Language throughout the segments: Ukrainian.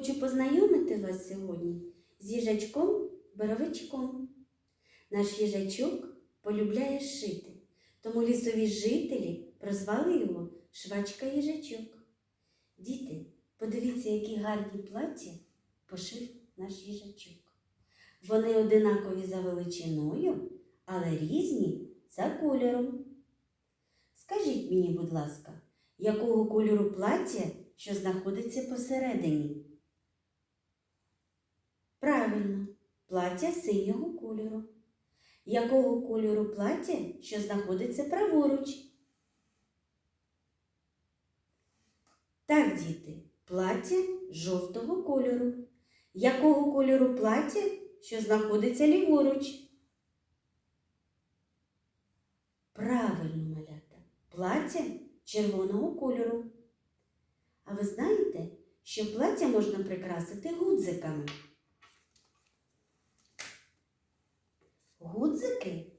Хочу познайомити вас сьогодні з їжачком Боровичком. Наш їжачок полюбляє шити, тому лісові жителі прозвали його Швачка їжачок. Діти, подивіться, які гарні плаття пошив наш їжачок. Вони одинакові за величиною, але різні за кольором. Скажіть мені, будь ласка, якого кольору плаття, що знаходиться посередині? Правильно, плаття синього кольору. Якого кольору плаття, що знаходиться праворуч? Так, діти, плаття жовтого кольору. Якого кольору плаття, що знаходиться ліворуч? Правильно, малята, плаття червоного кольору. А ви знаєте, що плаття можна прикрасити гудзиками? Гудзики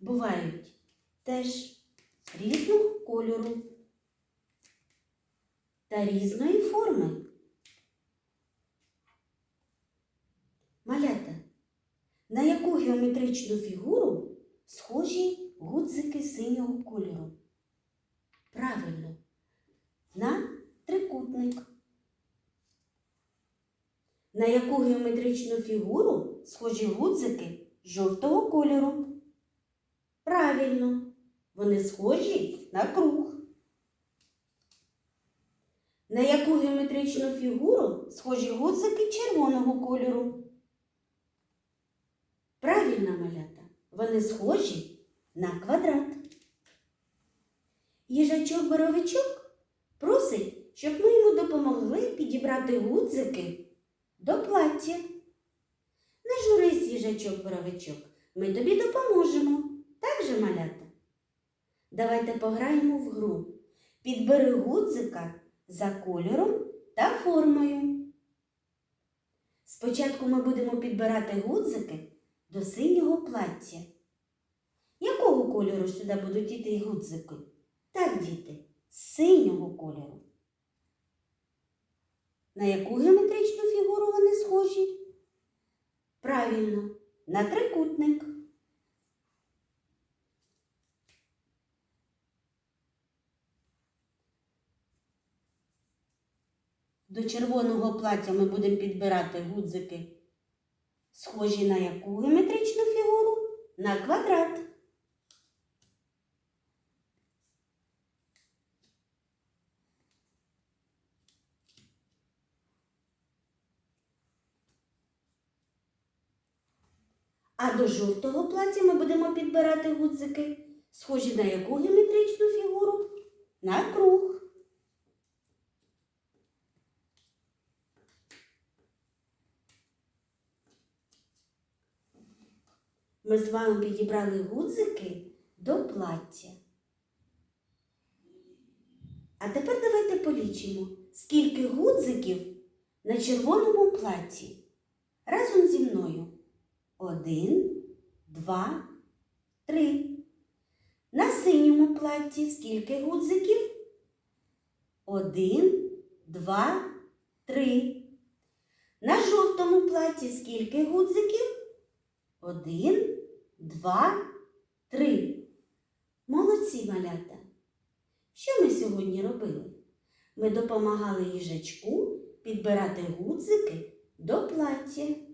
бувають теж різного кольору та різної форми. Малята, на яку геометричну фігуру схожі гудзики синього кольору? Правильно, на трикутник. На яку геометричну фігуру схожі гудзики жовтого кольору? Правильно, вони схожі на круг. На яку геометричну фігуру схожі гудзики червоного кольору? Правильно, малята, вони схожі на квадрат. Їжачок боровичок просить, щоб ми йому допомогли підібрати гудзики до плаття. Не журись, їжачок боровичок, ми тобі допоможемо. Так же, малята? Давайте пограємо в гру. Підбери гудзика за кольором та формою. Спочатку ми будемо підбирати гудзики до синього плаття. Якого кольору сюди будуть іти гудзики? Так, діти, синього кольору. На яку геометричну фігуру вони схожі? Правильно, на трикутник. До червоного плаття ми будемо підбирати гудзики, схожі на яку геометричну фігуру? На квадрат. А до жовтого плаття ми будемо підбирати гудзики, схожі на яку геометричну фігуру? На круг. Ми з вами підібрали гудзики до плаття. А тепер давайте полічимо, скільки гудзиків на червоному платті. Разом зі мною. Один, два, три. На синьому платті скільки гудзиків? Один, два, три. На жовтому платі скільки гудзиків? Один, два, три. Молодці малята. Що ми сьогодні робили? Ми допомагали їжачку підбирати гудзики до плаття.